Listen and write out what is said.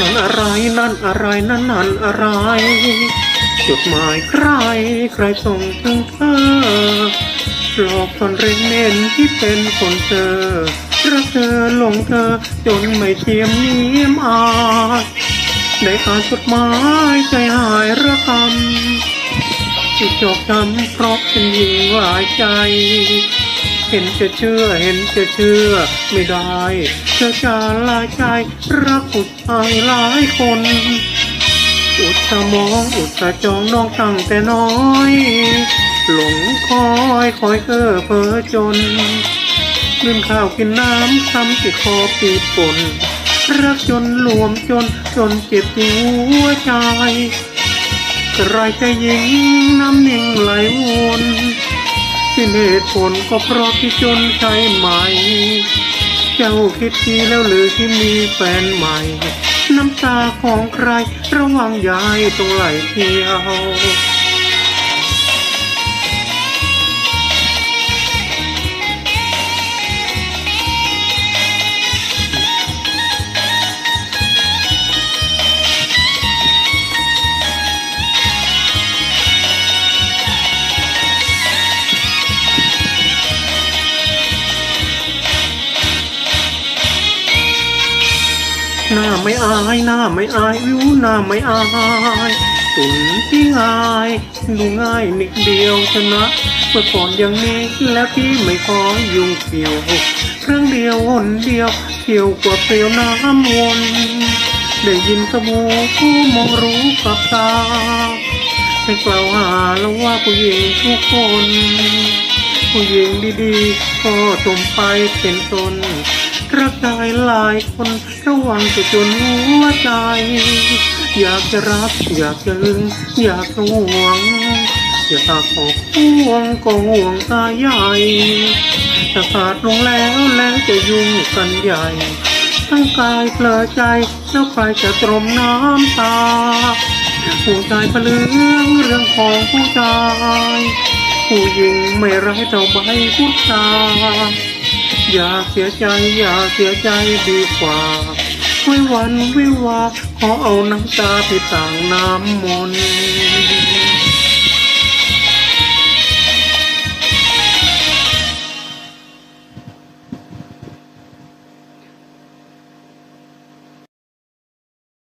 นั่นอะไรนั่นอะไรนั่นนั่นอะไรจดหมายใครใครส่งถึงเธอหลอกตอนเรนเน้นที่เป็นคนเธอรักเธอหลงเธอจนไม่เทียมเนียมอายได้อ่านจดหมายใจหายระกำจิตจอกจำเพราะเป็นหญิงหลายใจ เห็นจะเชื่อเห็นจะเชื่อ ไม่ได้เธอจะลายใจรักผู้ชายหลายคน อุตสาห์มองอุตสาห์จองน้องตั้งแต่น้อย หลงคอยคอยเก้อเพ้อจนลืมข้าวกินน้ำทำติดคอปีปนรักจนหลวมจนจนเจ็บหัวใจใครจะยิงน้ำนิ่งไหล ตุผลก็เพราะที่จนใช่ไหม เจ้าคิดทีแล้วหรือที่มีแฟนใหม่ น้ำตาของใครระวังยายต้องไหลเที่ยว น้าไม่อายหน้าไม่อายวิวหน้าไม่อายตุ่นที่อายดูง่ายนิดเดียวชนะเมื่อก่อนอย่างนี้แล้วพี่ไม่ขอยุ่งเกี่ยวครั้งเดียวหนเดียวเที่ยวกว่าเปลียวน้ำวนได้ยินสมูผู้มองรู้กับตาให้กล่าวหาแล้วว่าผู้หญิงทุกคน ผู้หญิงดีๆ ก็จมไปเป็นตน รักได้หลายคนระวังจะจนหัวใจ อยากจะรักอยากจะลึงอยากจะห่วงอยากขอห่วงก็ห่วงตาใหญ่ถ้าขาดลงแล้วแล้วจะยุ่งกันใหญ่ ทั้งกายเพลอใจแล้วใครจะตรมน้ำตาผู้ชายเปลืองเรื่องของผู้ชาย ผู้หญิงไม่ร้ายเท่าใบพุทรา อย่าเสียใจอย่าเสียใจดีกว่าไว้วันวิวาขอเอาน้ำตาที่ต่างน้ำมนต์